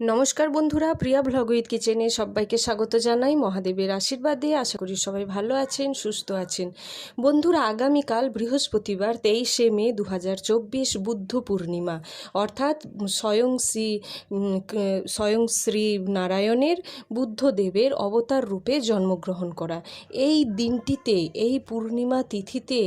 নমস্কার বন্ধুরা, প্রিয়া blog with কিচেনে সবাইকে স্বাগত জানাই। মহাদেবের আশীর্বাদ দিয়ে আশা করি সবাই ভালো আছেন, সুস্থ আছেন। বন্ধুরা, আগামীকাল বৃহস্পতিবার তেইশে মে দু হাজার চব্বিশ বুদ্ধ পূর্ণিমা। অর্থাৎ স্বয়ং শ্রী স্বয়ং শ্রী নারায়ণের বুদ্ধদেবের অবতার রূপে জন্মগ্রহণ করা। এই দিনটিতে, এই পূর্ণিমা তিথিতে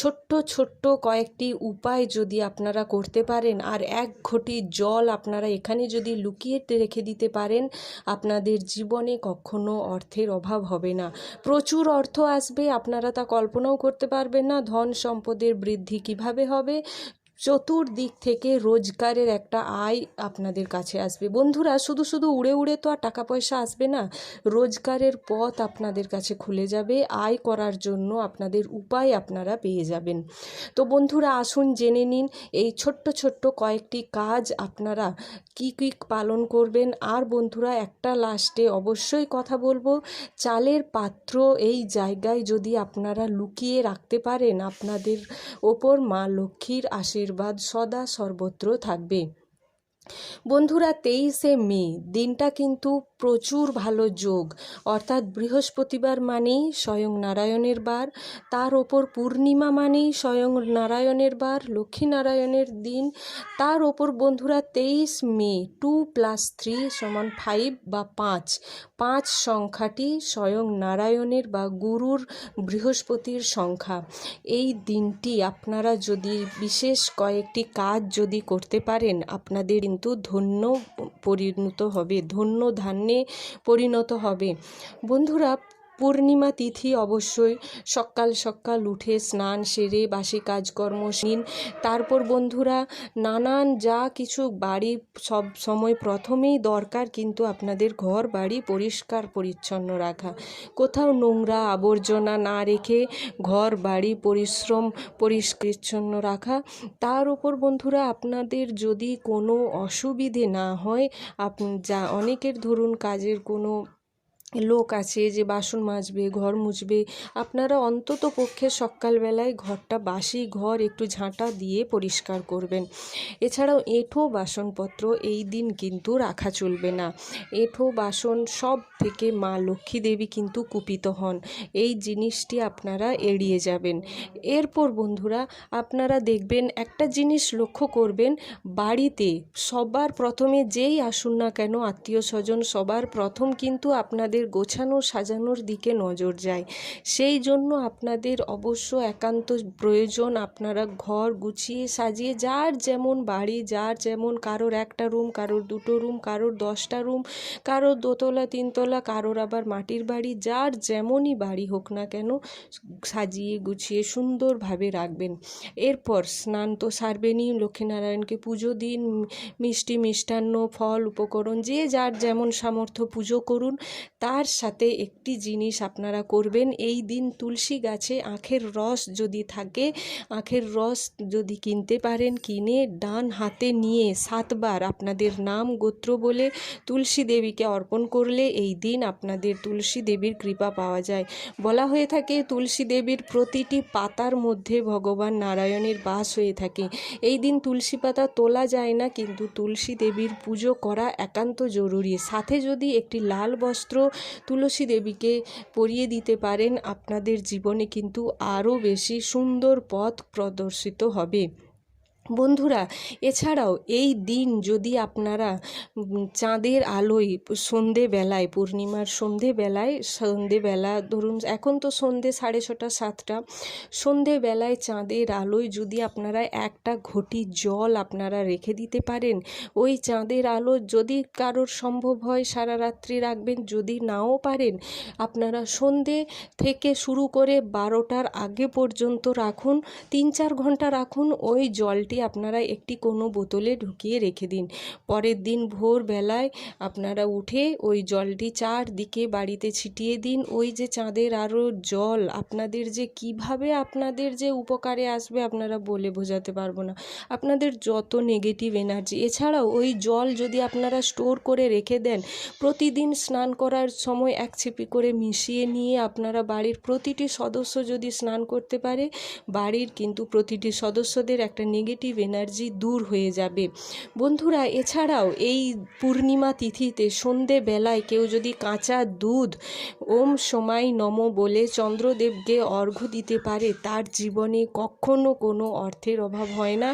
ছোট্ট ছোট্ট কয়েকটি উপায় যদি আপনারা করতে পারেন, আর এক ঘটি জল আপনারা এখানে যদি লুকিয়ে রেখে দিতে পারেন, আপনাদের জীবনে কখনো অর্থের অভাব হবে না। প্রচুর অর্থ আসবে, আপনারা তা কল্পনাও করতে পারবেন না, ধন সম্পদের বৃদ্ধি কীভাবে হবে চতুর্দিক থেকে রোজগারের একটা আয় আপনাদের কাছে আসবে। বন্ধুরা, শুধু শুধু উড়ে উড়ে তো আর টাকা পয়সা আসবে না, রোজগারের পথ আপনাদের কাছে খুলে যাবে, আয় করার জন্য আপনাদের উপায় আপনারা পেয়ে যাবেন। তো বন্ধুরা, আসুন জেনে নিন, এই ছোট্ট ছোট্ট কয়েকটি কাজ আপনারা কি কি পালন করবেন। আর বন্ধুরা, একটা লাস্টে অবশ্যই কথা বলব, চালের পাত্র এই জায়গায় যদি আপনারা লুকিয়ে রাখতে পারেন, আপনাদের ওপর মা লক্ষ্মীর আশীর্বাদ সদা সর্বত্র থাকবে। বন্ধুরা তেইশে মে দিনটা কিন্তু প্রচুর ভালো যোগ। অর্থাৎ বৃহস্পতিবার মানেই স্বয়ং নারায়ণের বার, তার ওপর পূর্ণিমা মানেই স্বয়ং নারায়ণের বার লক্ষ্মীনারায়ণের দিন, তার ওপর বন্ধুরা তেইশ মে, টু প্লাস থ্রি সমান ফাইভ বা পাঁচ। পাঁচ সংখ্যাটি স্বয়ং নারায়ণের বা গুরুর বৃহস্পতির সংখ্যা। এই দিনটি আপনারা যদি বিশেষ কয়েকটি কাজ যদি করতে পারেন, আপনাদের কিন্তু ধন্য পরিণত হবে, ধন্য ধান্যে পরিণত হবে। বন্ধুরা পূর্ণিমা তিথি অবশ্যই সকাল সকাল উঠে স্নান সেরে বাসি কাজকর্ম নিন। তারপর বন্ধুরা, নানান যা কিছু বাড়ি সব সময় প্রথমেই দরকার কিন্তু আপনাদের ঘর বাড়ি পরিষ্কার পরিচ্ছন্ন রাখা। কোথাও নোংরা আবর্জনা না রেখে ঘর বাড়ি পরিশ্রম পরিষ্কৃচ্ছন্ন রাখা। তার উপর বন্ধুরা, আপনাদের যদি কোনো অসুবিধে না হয়, আপ যা অনেকের ধরুন কাজের কোনো লোক আছে যে বাসন মাজবে, ঘর মুছবে, আপনারা অন্তত পক্ষে সকালবেলায় ঘরটা বাসি ঘর একটু ঝাঁটা দিয়ে পরিষ্কার করবেন। এছাড়াও এঁঠো বাসনপত্র এই দিন কিন্তু রাখা চলবে না। এঁঠো বাসন সব থেকে মা লক্ষ্মী দেবী কিন্তু কুপিত হন। এই জিনিসটি আপনারা এড়িয়ে যাবেন। এরপর বন্ধুরা, আপনারা দেখবেন একটা জিনিস লক্ষ্য করবেন, বাড়িতে সবার প্রথমে যেই আসুন না কেন, আত্মীয় স্বজন সবার প্রথম কিন্তু আপনাদের গোছানো, সাজানোর দিকে নজর যায়। সেই জন্য আপনাদের অবশ্য একান্ত প্রয়োজন আপনারা ঘর গুছিয়ে সাজিয়ে, যার যেমন বাড়ি, যার যেমন কারোর একটা রুম, কারোর দুটো রুম, কারোর দশটা রুম, কারোর দোতলা, তিনতলা, কারোর আবার মাটির বাড়ি, যার যেমনই বাড়ি হোক না কেন সাজিয়ে গুছিয়ে সুন্দরভাবে রাখবেন। এরপর স্নান তো সারবেনই, লক্ষ্মীনারায়ণকে পুজো দিন, মিষ্টি, মিষ্টান্ন, ফল, উপকরণ, যে যার যেমন সামর্থ্য পুজো করুন তার সাথে একটি জিনিস আপনারা করবেন। এই দিন তুলসী গাছে আখের রস যদি থাকে, আখের রস যদি কিনতে পারেন, কিনে ডান হাতে নিয়ে সাতবার আপনাদের নাম গোত্র বলে তুলসী দেবীকে অর্পণ করলে এই দিন আপনাদের তুলসী দেবীর কৃপা পাওয়া যায়। বলা হয়ে থাকে, তুলসী দেবীর প্রতিটি পাতার মধ্যে ভগবান নারায়ণের বাস হয়ে থাকে। এই দিন তুলসী পাতা তোলা যায় না, কিন্তু তুলসী দেবীর পুজো করা একান্ত জরুরি। সাথে যদি একটি লাল বস্ত্র তুলসী দেবীকে পরিয়ে দিতে পারেন আপনাদের জীবনে কিন্তু আরও বেশি সুন্দর পথ প্রদর্শিত হবে। বন্ধুরা, এছাড়াও এই দিন যদি আপনারা চাঁদের আলোয় সন্ধেবেলায়, পূর্ণিমার সন্ধেবেলায়, সন্ধেবেলা ধরুন, এখন তো সন্ধে সাড়ে ছটা, সাতটা, সন্ধেবেলায় চাঁদের আলোয় যদি আপনারা একটা ঘটি জল আপনারা রেখে দিতে পারেন, ওই চাঁদের আলো যদি কারোর সম্ভব হয় সারা রাত্রি রাখবেন, যদি নাও পারেন, আপনারা সন্ধে থেকে শুরু করে বারোটার আগে পর্যন্ত রাখুন, তিন চার ঘণ্টা রাখুন, ওই জলটি আপনারা একটি কোনো বোতলে ঢুকিয়ে রেখে দিন, পরের দিন ভোরবেলায় আপনারা উঠে ওই জলটি চারদিকে বাড়িতে ছিটিয়ে দিন। ওই যে চাঁদের আরও জল, আপনাদের যে কীভাবে আপনাদের যে উপকারে আসবে আপনারা বলে বোঝাতে পারব না। আপনাদের যত নেগেটিভ এনার্জি এছাড়াও ওই জল যদি আপনারা স্টোর করে রেখে দেন, প্রতিদিন স্নান করার সময় এক ছিপি করে মিশিয়ে নিয়ে আপনারা বাড়ির প্রতিটি সদস্য যদি স্নান করতে পারে, বাড়ির কিন্তু প্রতিটি সদস্যদের একটা নেগেটিভ নেগেটিভ এনার্জি দূর হয়ে যাবে। বন্ধুরা, এছাড়াও এই পূর্ণিমা তিথিতে সন্ধেবেলায় কেউ যদি কাঁচা দুধ, ওম সময় নম বলে চন্দ্রদেবকে অর্ঘ্য দিতে পারে, তার জীবনে কখনো কোনো অর্থের অভাব হয় না।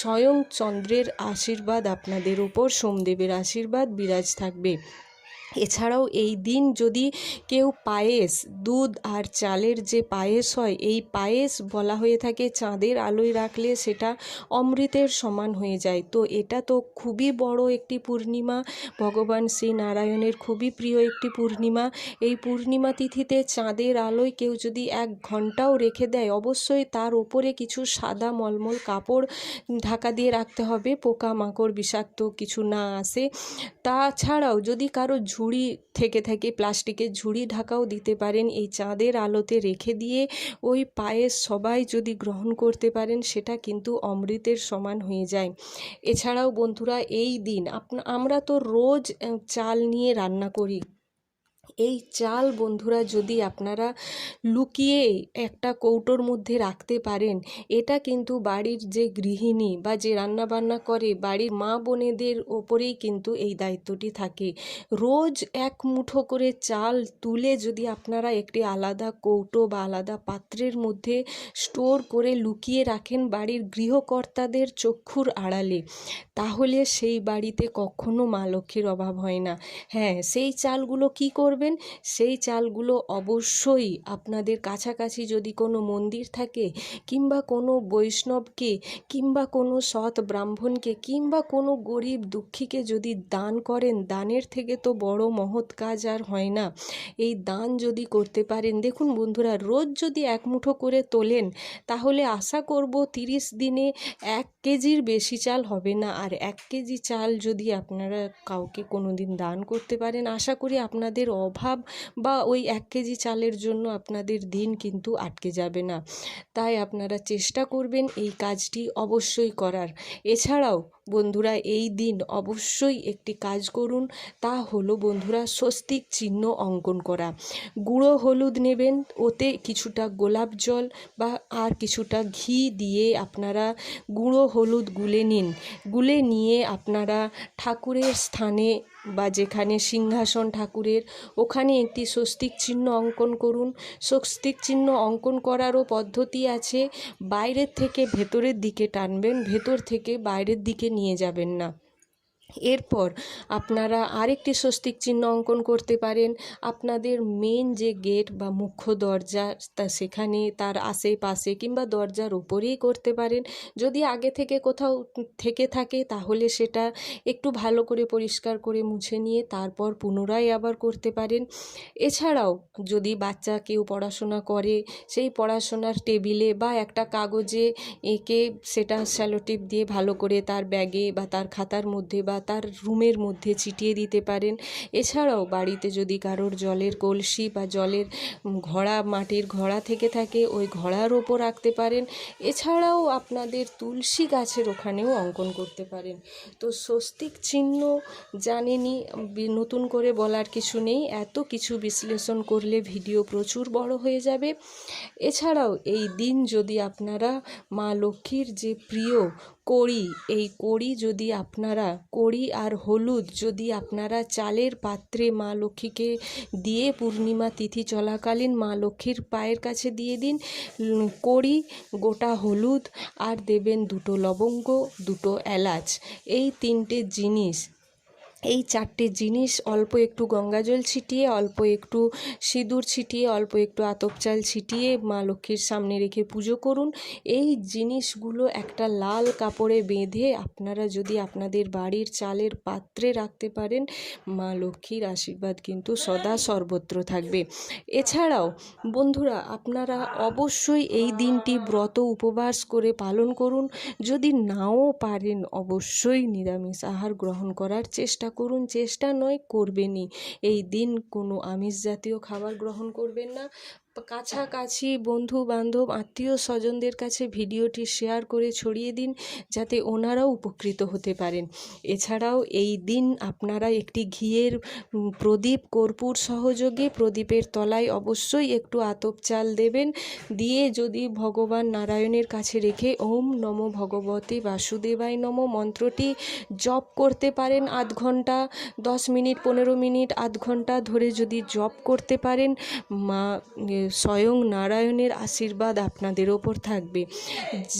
স্বয়ং চন্দ্রের আশীর্বাদ আপনাদের ওপর, সোমদেবের আশীর্বাদ বিরাজ থাকবে। এছাড়াও এই দিন যদি কেউ পায়েস, দুধ আর চালের যে পায়েস হয়, এই পায়েস বলা হয়ে থাকে চাঁদের আলোয় রাখলে সেটা অমৃতের সমান হয়ে যায়। তো এটা তো খুবই বড় একটি পূর্ণিমা। ভগবান শ্রী নারায়ণের খুবই প্রিয় একটি পূর্ণিমা। এই পূর্ণিমা তিথিতে চাঁদের আলোয় কেউ যদি এক ঘন্টাও রেখে দেয়, অবশ্যই তার ওপরে কিছু সাদা মলমল কাপড় ঢাকা দিয়ে রাখতে হবে, পোকামাকড়, বিষাক্ত কিছু না আসে। তাছাড়াও যদি কারও ঝুড়ি থেকে থাকে, প্লাস্টিকের ঝুড়ি ঢাকাও দিতে পারেন। এই চাঁদের আলোতে রেখে দিয়ে ওই পায়েস সবাই যদি গ্রহণ করতে পারেন, সেটা কিন্তু অমৃতের সমান হয়ে যায়। এছাড়াও বন্ধুরা, এই দিন আপনা, আমরা তো রোজ চাল নিয়ে রান্না করি। এই চাল বন্ধুরা যদি আপনারা লুকিয়ে একটা কৌটোর মধ্যে রাখতে পারেন, এটা কিন্তু বাড়ির যে গৃহিণী বা যে রান্নাবান্না করে, বাড়ির মা বোনেদের ওপরেই কিন্তু এই দায়িত্বটি থাকে। রোজ এক মুঠো করে চাল তুলে যদি আপনারা একটি আলাদা কৌটো বা আলাদা পাত্রের মধ্যে স্টোর করে লুকিয়ে রাখেন বাড়ির গৃহকর্তাদের চক্ষুর আড়ালে, তাহলে সেই বাড়িতে কখনো মা লক্ষ্মীর অভাব হয় না। হ্যাঁ সেই চালগুলো কি করবেন সেই চালগুলো অবশ্যই আপনাদের কাছাকাছি যদি কোনো মন্দির থাকে কিংবা কোনো বৈষ্ণবকে কিংবা কোনো সৎ ব্রাহ্মণকে কিংবা কোনো গরিব দুঃখীকে যদি দান করেন, দানের থেকে তো বড় মহৎ কাজ আর হয় না। এই দান যদি করতে পারেন, দেখুন বন্ধুরা, রোজ যদি এক মুঠো করে তোলেন, তাহলে আশা করব তিরিশ দিনে এক কেজির বেশি চাল হবে না। আর এক কেজি চাল যদি আপনারা কাউকে কোনো দিন দান করতে পারেন, আশা করি আপনাদের অভাব বা ওই এক কেজি চালের জন্য আপনাদের দিন কিন্তু আটকে যাবে না। তাই আপনারা চেষ্টা করবেন এই কাজটি অবশ্যই করার। এছাড়াও বন্ধুরা, এই দিন অবশ্যই একটি কাজ করুন। তা হলো বন্ধুরা, স্বস্তিক চিহ্ন অঙ্কন করা। গুঁড়ো হলুদ নেবেন, ওতে কিছুটা গোলাপ জল বা আর কিছুটা ঘি দিয়ে আপনারা গুঁড়ো হলুদ গুলে নিন। গুলে নিয়ে আপনারা ঠাকুরের স্থানে বা যেখানে সিংহাসন ঠাকুরের, ওখানে একটি স্বস্তিক চিহ্ন অঙ্কন করুন। স্বস্তিক চিহ্ন অঙ্কন করারও পদ্ধতি আছে। বাইরের থেকে ভেতরের দিকে টানবেন, ভেতর থেকে বাইরের দিকে নিয়ে যাবেন না। এরপর আপনারা আরেকটি স্বস্তিক চিহ্ন অঙ্কন করতে পারেন। আপনাদের মেন যে গেট বা মুখ্য দরজা, তা সেখানে তার আশেপাশে কিংবা দরজার উপরেই করতে পারেন। যদি আগে থেকে কোথাও থেকে থাকে, তাহলে সেটা একটু ভালো করে পরিষ্কার করে মুছে নিয়ে তারপর পুনরায় আবার করতে পারেন। এছাড়াও যদি বাচ্চা কেউ পড়াশোনা করে, সেই পড়াশোনার টেবিলে বা একটা কাগজে এঁকে সেটা স্যালোটিপ দিয়ে ভালো করে তার ব্যাগে বা তার খাতার মধ্যে বা তার রুমের মধ্যে ছিটিয়ে দিতে পারেন। এছাড়াও বাড়িতে যদি কারোর জলের কলসি বা জলের ঘড়া, মাটির ঘড়া থেকে থাকে, ওই ঘড়ার ওপর রাখতে পারেন। এছাড়াও আপনাদের তুলসী গাছের ওখানেও অঙ্কন করতে পারেন। তো স্বস্তিক চিহ্ন জানেনি নতুন করে বলার কিছু নেই। এত কিছু বিশ্লেষণ করলে ভিডিও প্রচুর বড় হয়ে যাবে। এছাড়াও এই দিন যদি আপনারা মা লক্ষ্মীর যে প্রিয় কড়ি, এই কড়ি যদি আপনারা, কড়ি আর হলুদ যদি আপনারা চালের পাত্রে মা লক্ষ্মীকে দিয়ে পূর্ণিমা তিথি চলাকালীন মা লক্ষ্মীর পায়ের কাছে দিয়ে দিন কড়ি, গোটা হলুদ আর দেবেন দুটো লবঙ্গ, দুটো এলাচ। এই তিনটে জিনিস এই চারটে জিনিস অল্প একটু গঙ্গাজল ছিটিয়ে, অল্প একটু সিঁদুর ছিটিয়ে, অল্প একটু আতপ চাল ছিটিয়ে মা লক্ষ্মীর সামনে রেখে পুজো করুন। এই জিনিসগুলো একটা লাল কাপড়ে বেঁধে আপনারা যদি আপনাদের বাড়ির চালের পাত্রে রাখতে পারেন, মা লক্ষ্মীর আশীর্বাদ কিন্তু সদা সর্বত্র থাকবে। এছাড়াও বন্ধুরা, আপনারা অবশ্যই এই দিনটি ব্রত উপবাস করে পালন করুন। যদি নাও পারেন, অবশ্যই নিরামিষ আহার গ্রহণ করার চেষ্টা করুন চেষ্টা নয় করবেনই। এই দিন কোনো আমিষ জাতীয় খাবার গ্রহণ করবেন না। কাছাকাছি বন্ধু বান্ধব আত্মীয় স্বজনদের কাছে ভিডিওটি শেয়ার করে ছড়িয়ে দিন যাতে ওনারাও উপকৃত হতে পারেন। এছাড়াও এই দিন আপনারা একটি ঘিয়ের প্রদীপ, কর্পূর সহযোগে প্রদীপের তলায় অবশ্যই একটু আতপ চাল দেবেন। দিয়ে যদি ভগবান নারায়ণের কাছে রেখে ওম নম ভগবতে বাসুদেবায় নম মন্ত্রটি জপ করতে পারেন আধ ঘণ্টা, দশ মিনিট, পনেরো মিনিট, আধ ঘণ্টা ধরে যদি জপ করতে পারেন, মা স্বয়ং নারায়ণের আশীর্বাদ আপনাদের ওপর থাকবে।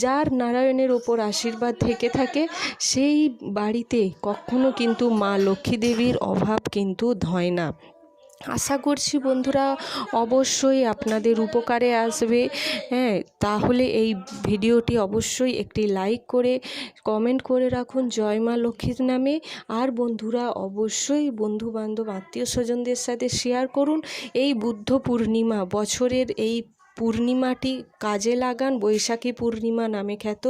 যার নারায়ণের ওপর আশীর্বাদ থেকে থাকে, সেই বাড়িতে কখনো কিন্তু মা লক্ষ্মী দেবীর অভাব কিন্তু ধয় না। আশা করছি বন্ধুরা অবশ্যই আপনাদের উপকারে আসবে। হ্যাঁ তাহলে এই ভিডিওটি অবশ্যই একটি লাইক করে কমেন্ট করে রাখুন জয় মা লক্ষ্মীর নামে। আর বন্ধুরা অবশ্যই বন্ধু বান্ধব আত্মীয় স্বজনদের সাথে শেয়ার করুন। এই বুদ্ধ পূর্ণিমা বছরের এই পূর্ণিমাটি কাজে লাগান, বৈশাখী পূর্ণিমা নামে খ্যাত।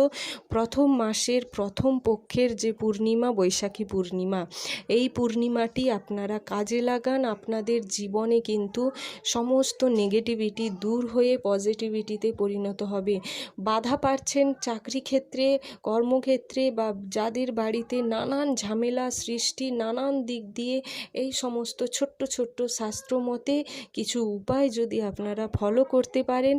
প্রথম মাসের প্রথম পক্ষের যে পূর্ণিমা, বৈশাখী পূর্ণিমা, এই পূর্ণিমাটি আপনারা কাজে লাগান। আপনাদের জীবনে কিন্তু সমস্ত নেগেটিভিটি দূর হয়ে পজিটিভিটিতে পরিণত হবে। বাধা পাচ্ছেন চাকরি ক্ষেত্রে, কর্মক্ষেত্রে বা যাদের বাড়িতে নানান ঝামেলা সৃষ্টি, নানান দিক দিয়ে এই সমস্ত ছোট্ট ছোট্ট শাস্ত্র মতে কিছু উপায় যদি আপনারা ফলো করতে পারেন।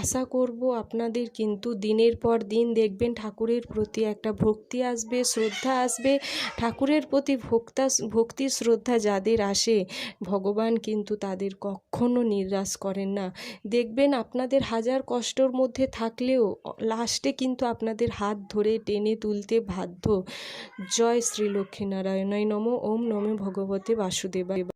আশা করব আপনাদের কিন্তু দিনের পর দিন দেখবেন ঠাকুরের প্রতি একটা ভক্তি আসবে, শ্রদ্ধা আসবে। ঠাকুরের প্রতি ভক্তা, ভক্তি, শ্রদ্ধা যাদের আসে, ভগবান কিন্তু তাদের কখনো নিরাশ করেন না। দেখবেন আপনাদের হাজার কষ্টর মধ্যে থাকলেও লাস্টে কিন্তু আপনাদের হাত ধরে টেনে তুলতে বাধ্য। জয় শ্রী লক্ষ্মীনারায়ণায় নম, ওম নমে ভগবতে বাসুদেবায়।